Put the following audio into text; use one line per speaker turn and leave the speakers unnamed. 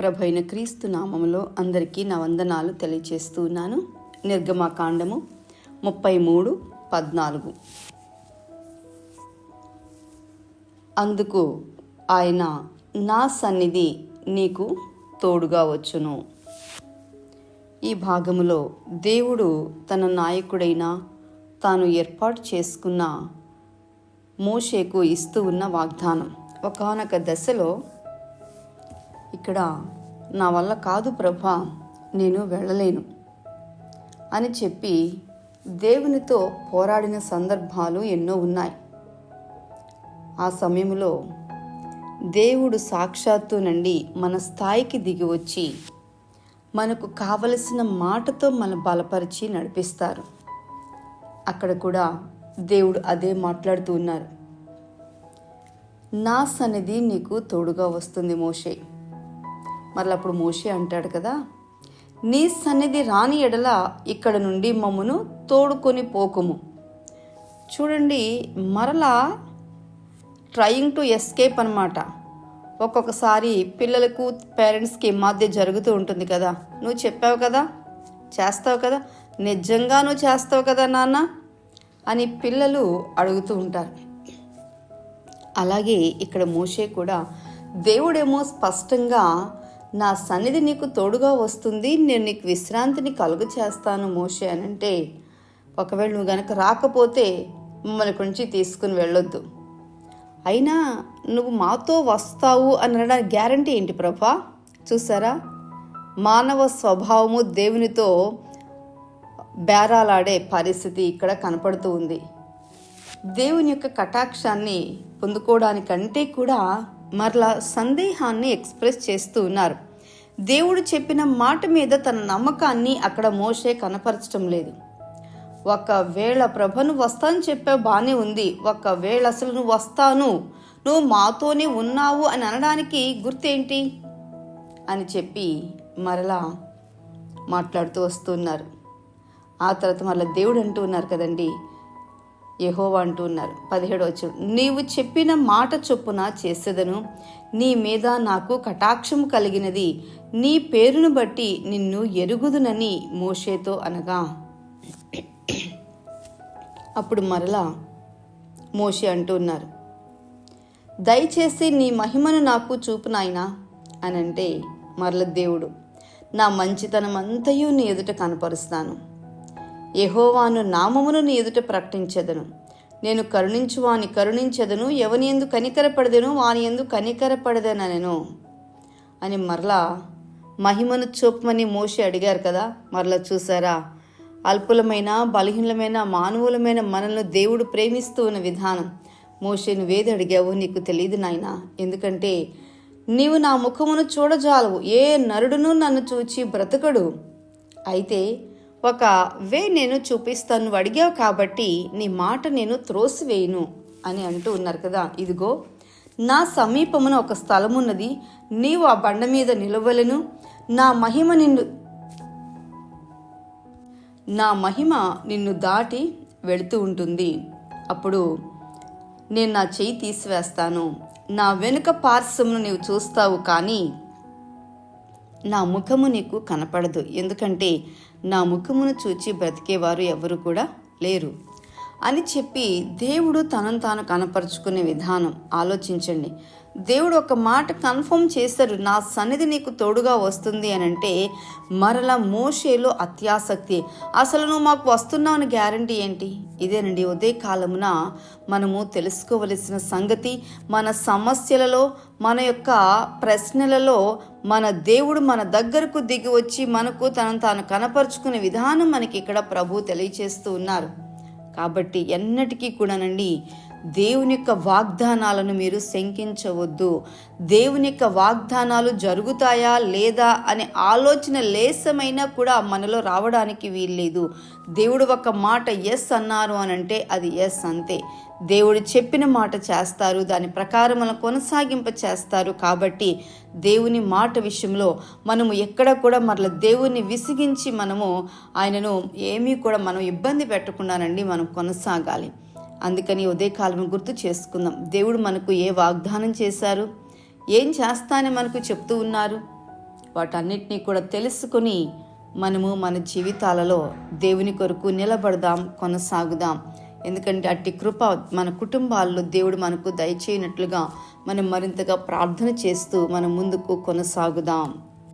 ప్రభైన క్రీస్తు నామములో అందరికీ నా వందనాలు తెలియచేస్తున్నాను నిర్గమాకాండము ముప్పై మూడు పద్నాలుగు. అందుకు ఆయన నా సన్నిధి నీకు తోడుగా వచ్చును. ఈ భాగములో దేవుడు తన నాయకుడైన తాను ఏర్పాటు చేసుకున్న మోషేకు ఇస్తూ ఉన్న వాగ్దానం. ఒకానొక దశలో ఇక్కడ నా వల్ల కాదు ప్రభా నేను వెళ్ళలేను అని చెప్పి దేవునితో పోరాడిన సందర్భాలు ఎన్నో ఉన్నాయి. ఆ సమయంలో దేవుడు సాక్షాత్తు నుండి మన స్థాయికి దిగి వచ్చి మనకు కావలసిన మాటతో మన బలపరిచి నడిపిస్తారు. అక్కడ కూడా దేవుడు అదే మాట్లాడుతూ ఉన్నారు. నా సన్నిధి నీకు తోడుగా వస్తుంది మోషే. మరల అప్పుడు మోషే అంటాడు కదా నీ సన్నిధి రాని ఎడల ఇక్కడ నుండి మమ్మను తోడుకొని పోకుము. చూడండి మరలా ట్రయింగ్ టు ఎస్కేప్ అనమాట ఒక్కొక్కసారి పిల్లలకు పేరెంట్స్కి మధ్య జరుగుతూ ఉంటుంది కదా. నువ్వు చెప్పావు కదా చేస్తావు కదా నిజంగా నువ్వు చేస్తావు కదా నాన్న? అని పిల్లలు అడుగుతూ ఉంటారు. అలాగే ఇక్కడ మోషే కూడా దేవుడేమో స్పష్టంగా నా సన్నిధి నీకు తోడుగా వస్తుంది. నేను నీకు విశ్రాంతిని కలుగు చేస్తాను మోషే అని అంటే ఒకవేళ నువ్వు గనక రాకపోతే మమ్మల్ని కొంచెం తీసుకుని వెళ్ళొద్దు. అయినా నువ్వు మాతో వస్తావు అనడానికి గ్యారంటీ ఏంటి ప్రభా? చూసారా మానవ స్వభావము దేవునితో బేరాలాడే పరిస్థితి ఇక్కడ కనపడుతూ ఉంది. దేవుని యొక్క కటాక్షాన్ని పొందుకోవడానికంటే కూడా మరలా సందేహాన్ని ఎక్స్ప్రెస్ చేస్తూ ఉన్నారు. దేవుడు చెప్పిన మాట మీద తన నమ్మకాన్ని అక్కడ మోసే కనపరచడం లేదు. ఒకవేళ ప్రభ నువ్వు వస్తాను చెప్పావు బాగానే ఉంది. ఒకవేళ అసలు నువ్వు వస్తాను నువ్వు మాతోనే ఉన్నావు అని అనడానికి గుర్తేంటి? అని చెప్పి మరలా మాట్లాడుతూ వస్తున్నారు ఆ తర్వాత మరలా దేవుడు అంటూ ఉన్నారు కదండి యహోవా అంటూ ఉన్నారు పదిహేడు వచ్చు నీవు చెప్పిన మాట చొప్పున చేసేదను నీ మీద నాకు కటాక్షం కలిగినది నీ పేరును బట్టి నిన్ను ఎరుగుదునని మోషేతో అనగా. అప్పుడు మరలా మోషే అంటూ ఉన్నారు దయచేసి నీ మహిమను నాకు చూపు నాయనా అని అంటే మరల దేవుడు నా మంచితనం అంతయు నీ ఎదుట కనపరుస్తాను. యహోవాను నామమును నీ ఎదుట ప్రకటించెదను. నేను కరుణించు వాని కరుణించెదను ఎవని ఎందు కనికరపడదెను వాని ఎందు కనికరపడదనను. అని మరలా మహిమను చూపమని మోషి అడిగారు కదా మరలా చూసారా అల్పులమైన బలహీనమైన మానవులమైన మనల్ని దేవుడు ప్రేమిస్తూ ఉన్న విధానం. మోషే నువ్వేది అడిగావో నీకు తెలియదు నాయనా. ఎందుకంటే నీవు నా ముఖమును చూడజాలవు ఏ నరుడును నన్ను చూచి బ్రతకడు. అయితే ఒక వే నేను చూపిస్తాను నువ్వు అడిగావు కాబట్టి నీ మాట నేను త్రోసివేయను అని అంటూ ఉన్నారు కదా. ఇదిగో నా సమీపమున ఒక స్థలం ఉన్నది నీవు ఆ బండ మీద నిలవలను. నా మహిమ నిన్ను నా మహిమ నిన్ను దాటి వెళుతూ ఉంటుంది. అప్పుడు నేను నా చేయి తీసివేస్తాను. నా వెనుక పార్శ్వమును నీవు చూస్తావు కానీ నా ముఖము నీకు కనపడదు. ఎందుకంటే నా ముఖమును చూచి బ్రతికేవారు ఎవరు కూడా లేరు. అని చెప్పి దేవుడు తనను తాను కనపరుచుకునే విధానం. ఆలోచించండి. దేవుడు ఒక మాట కన్ఫర్మ్ చేశారు నా సన్నిధి నీకు తోడుగా వస్తుంది అని అంటే మరలా మోషేలో అత్యాసక్తి. అసలు నువ్వు మాకు వస్తున్నావు అని గ్యారంటీ ఏంటి? ఇదేనండి ఉదయ కాలమున మనము తెలుసుకోవలసిన సంగతి. మన సమస్యలలో మన యొక్క ప్రశ్నలలో మన దేవుడు మన దగ్గరకు దిగి వచ్చి మనకు తనను తాను కనపరుచుకునే విధానం మనకి ఇక్కడ ప్రభు తెలియచేస్తూ ఉన్నారు. కాబట్టి ఎన్నటికీ కూడానండి దేవుని యొక్క వాగ్దానాలను మీరు శంకించవద్దు. దేవుని యొక్క వాగ్దానాలు జరుగుతాయా లేదా అనే ఆలోచన లేసమైనా కూడా మనలో రావడానికి వీల్లేదు. దేవుడు ఒక మాట ఎస్ అన్నారు అని అంటే అది ఎస్ అంతే. దేవుడు చెప్పిన మాట చేస్తారు దాని ప్రకారం మనం కొనసాగింప చేస్తారు. కాబట్టి దేవుని మాట విషయంలో మనము ఎక్కడ కూడా మరల దేవుణ్ణి విసిగించి మనము ఆయనను ఏమీ కూడా మనం ఇబ్బంది పెట్టకుండానండి మనం కొనసాగాలి. అందుకని ఉదయకాలం గుర్తు చేసుకుందాం. దేవుడు మనకు ఏ వాగ్దానం చేశారు? ఏం చేస్తానని మనకు చెప్తూ ఉన్నారు? వాటన్నిటినీ కూడా తెలుసుకొని మనము మన జీవితాలలో దేవుని కొరకు నిలబడదాం కొనసాగుదాం. ఎందుకంటే అట్టి కృప మన కుటుంబాల్లో దేవుడు మనకు దయచేయనట్లుగా మనం మరింతగా ప్రార్థన చేస్తూ మనం ముందుకు కొనసాగుదాం.